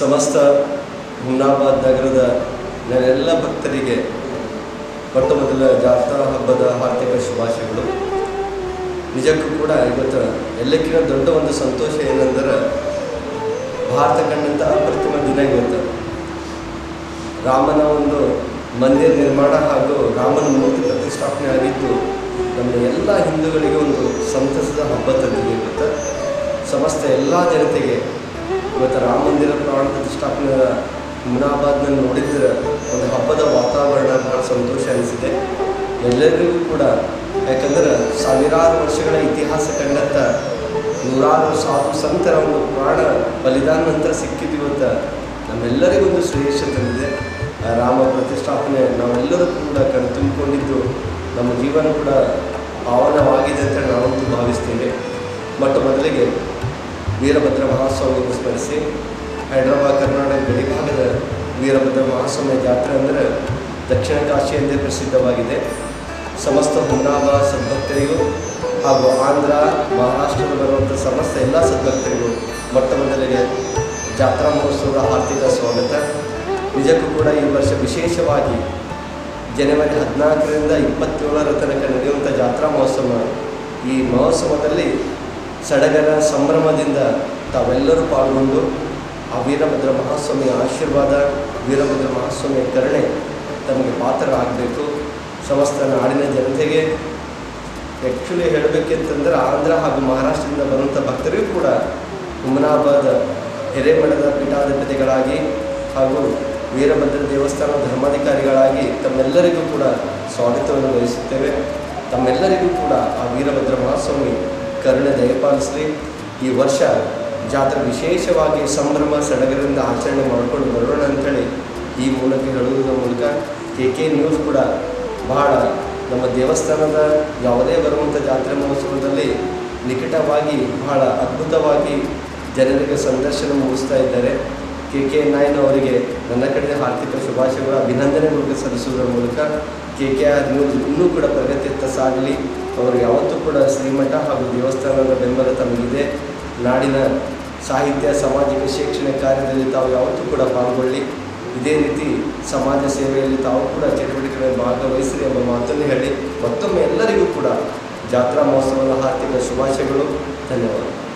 ಸಮಸ್ತ ಹುಮ್ನಾಬಾದ್ ನಗರದ ನನ್ನೆಲ್ಲ ಭಕ್ತರಿಗೆ ಮೊದಲ ಜಾತ್ರಾ ಹಬ್ಬದ ಹಾರ್ದಿಕ ಶುಭಾಶಯಗಳು. ನಿಜಕ್ಕೂ ಕೂಡ ಇವತ್ತು ಎಲ್ಲಕ್ಕಿಂತ ದೊಡ್ಡ ಒಂದು ಸಂತೋಷ ಏನಂದ್ರೆ ಭಾರತ ಕಂಡಂಥ ಅಪ್ರತಿಮ ದಿನ ಇವತ್ತು. ರಾಮನ ಒಂದು ಮಂದಿರ ನಿರ್ಮಾಣ ಹಾಗೂ ರಾಮನ ಮೂರ್ತಿ ಪ್ರತಿಷ್ಠಾಪನೆ ಆಗಿದ್ದು ನಮ್ಮ ಎಲ್ಲ ಹಿಂದೂಗಳಿಗೆ ಒಂದು ಸಂತಸದ ಹಬ್ಬ ತಂದಿದೆ ಇವತ್ತು. ಸಮಸ್ತ ಎಲ್ಲ ಜನತೆಗೆ ಇವತ್ತು ರಾಮ ಮಂದಿರ ಪ್ರಾಣ ಪ್ರತಿಷ್ಠಾಪನೆ ಮುನಾಬಾದ್ನಲ್ಲಿ ನೋಡಿದ್ರೆ ಒಂದು ಹಬ್ಬದ ವಾತಾವರಣ ಭಾಳ ಸಂತೋಷ ಅನಿಸಿದೆ. ಎಲ್ಲರಿಗೂ ಕೂಡ, ಯಾಕಂದ್ರೆ ಸಾವಿರಾರು ವರ್ಷಗಳ ಇತಿಹಾಸ ಕಂಡಂಥ ನೂರಾರು ಸಾಧು ಸಂತರ ಒಂದು ಪ್ರಾಣ ಬಲಿದಾನ ನಂತರ ಸಿಕ್ಕಿದ್ದು ಇವತ್ತು ನಮ್ಮೆಲ್ಲರಿಗೂ ಒಂದು ಶ್ರೇಯಸ್ಸು ತಂದಿದೆ. ರಾಮ ಪ್ರತಿಷ್ಠಾಪನೆ ನಾವೆಲ್ಲರೂ ಕೂಡ ಕಣ್ತುಂಬಿಕೊಂಡಿದ್ದು ನಮ್ಮ ಜೀವನ ಕೂಡ ಪಾವನವಾಗಿದೆ ಅಂತ ನಾವಂತೂ ಭಾವಿಸ್ತೇವೆ. ಮತ್ತು ಮೊದಲಿಗೆ ವೀರಭದ್ರ ಮಹಾಸ್ವಾಮಿಯನ್ನು ಸ್ಮರಿಸಿ ಹೈದರಾಬಾದ್, ಕರ್ನಾಟಕ ಗಡಿಭಾಗದ ವೀರಭದ್ರ ಮಹಾಸ್ವಾಮಿ ಜಾತ್ರೆ ಅಂದರೆ ದಕ್ಷಿಣ ಕಾಶಿ ಎಂದೇ ಪ್ರಸಿದ್ಧವಾಗಿದೆ. ಸಮಸ್ತ ಹುನ್ನಾಬ ಸದ್ಭಕ್ತರಿಗೂ ಹಾಗೂ ಆಂಧ್ರ ಮಹಾರಾಷ್ಟ್ರದ ಬರುವಂಥ ಸಮಸ್ತ ಎಲ್ಲ ಸದ್ಭಕ್ತರಿಗೂ ಮೊಟ್ಟ ಮೊದಲಿಗೆ ಜಾತ್ರಾ ಮಹೋತ್ಸವದ ಹಾರ್ದಿಕ ಸ್ವಾಗತ. ನಿಜಕ್ಕೂ ಕೂಡ ಈ ವರ್ಷ ವಿಶೇಷವಾಗಿ ಜನವರಿ ಹದಿನಾಲ್ಕರಿಂದ ಇಪ್ಪತ್ತೇಳರ ತನಕ ನಡೆಯುವಂಥ ಜಾತ್ರಾ ಮಹೋತ್ಸವ ಈ ಮಹೋತ್ಸವದಲ್ಲಿ ಸಡಗರ ಸಂಭ್ರಮದಿಂದ ತಾವೆಲ್ಲರೂ ಪಾಲ್ಗೊಂಡು ಆ ವೀರಭದ್ರ ಮಹಾಸ್ವಾಮಿಯ ಆಶೀರ್ವಾದ, ವೀರಭದ್ರ ಮಹಾಸ್ವಾಮಿಯ ಕರುಣೆ ತಮಗೆ ಪಾತ್ರ ಆಗಬೇಕು ಸಮಸ್ತ ನಾಡಿನ ಜನತೆಗೆ ಆ್ಯಕ್ಚುಲಿ ಹೇಳಬೇಕಂತಂದ್ರೆ ಆಂಧ್ರ ಹಾಗೂ ಮಹಾರಾಷ್ಟ್ರದಿಂದ ಬರುವಂಥ ಭಕ್ತರಿಗೂ ಕೂಡ ಹುಮನಾಬಾದ ಹಿರೇಮಠದ ಪೀಠಾಧಿಪತಿಗಳಾಗಿ ಹಾಗೂ ವೀರಭದ್ರ ದೇವಸ್ಥಾನ ಧರ್ಮಾಧಿಕಾರಿಗಳಾಗಿ ತಮ್ಮೆಲ್ಲರಿಗೂ ಕೂಡ ಸ್ವಾಗತವನ್ನು ವಹಿಸುತ್ತೇವೆ. ತಮ್ಮೆಲ್ಲರಿಗೂ ಕೂಡ ಆ ವೀರಭದ್ರ ಮಹಾಸ್ವಾಮಿ ಕರುಣೆ ದಯಪಾಲಿಸಲಿ. ಈ ವರ್ಷ ಜಾತ್ರೆ ವಿಶೇಷವಾಗಿ ಸಂಭ್ರಮ, ಸಡಗರದಿಂದ ಆಚರಣೆ ಮಾಡಿಕೊಂಡು ಬರೋಣ ಅಂಥೇಳಿ ಈ ಮೂಲಕ ಹೇಳುವುದರ ಮೂಲಕ ಕೆ ಕೆ ನ್ಯೂಸ್ ಕೂಡ ಬಹಳ ನಮ್ಮ ದೇವಸ್ಥಾನದ ಯಾವುದೇ ಬರುವಂಥ ಜಾತ್ರೆ ಮಹೋತ್ಸವದಲ್ಲಿ ನಿಕಟವಾಗಿ ಬಹಳ ಅದ್ಭುತವಾಗಿ ಜನರಿಗೆ ಸಂದರ್ಶನ ಮುಗಿಸ್ತಾ ಇದ್ದಾರೆ. ಕೆ ಕೆ ನಾಯನ್ ಅವರಿಗೆ ನನ್ನ ಕಡೆಯ ಹಾರ್ದಿಕ ಶುಭಾಶಯಗಳು. ಅಭಿನಂದನೆಗಳು ಸಲ್ಲಿಸುವುದರ ಮೂಲಕ ಕೆ ಕೆ ಆರ್ ನ್ಯೂಸ್ ಇನ್ನೂ ಕೂಡ ಪ್ರಗತಿಯತ್ತ ಸಾಗಲಿ. ಅವರು ಯಾವತ್ತೂ ಕೂಡ ಶ್ರೀಮಠ ಹಾಗೂ ದೇವಸ್ಥಾನದ ಬೆಂಬಲ ತಮಗಿದೆ. ನಾಡಿನ ಸಾಹಿತ್ಯ, ಸಾಮಾಜಿಕ ಶೈಕ್ಷಣಿಕ ಕಾರ್ಯದಲ್ಲಿ ತಾವು ಯಾವತ್ತೂ ಕೂಡ ಪಾಲ್ಗೊಳ್ಳಿ. ಇದೇ ರೀತಿ ಸಮಾಜ ಸೇವೆಯಲ್ಲಿ ತಾವು ಕೂಡ ಚಟುವಟಿಕೆಗಳಲ್ಲಿ ಭಾಗವಹಿಸಿರಿ ಎಂಬ ಮಾತನ್ನು ಹೇಳಿ ಮತ್ತೊಮ್ಮೆ ಎಲ್ಲರಿಗೂ ಕೂಡ ಜಾತ್ರಾ ಮಹೋತ್ಸವದ ಹಾರ್ದಿಕ ಶುಭಾಶಯಗಳು. ಧನ್ಯವಾದ.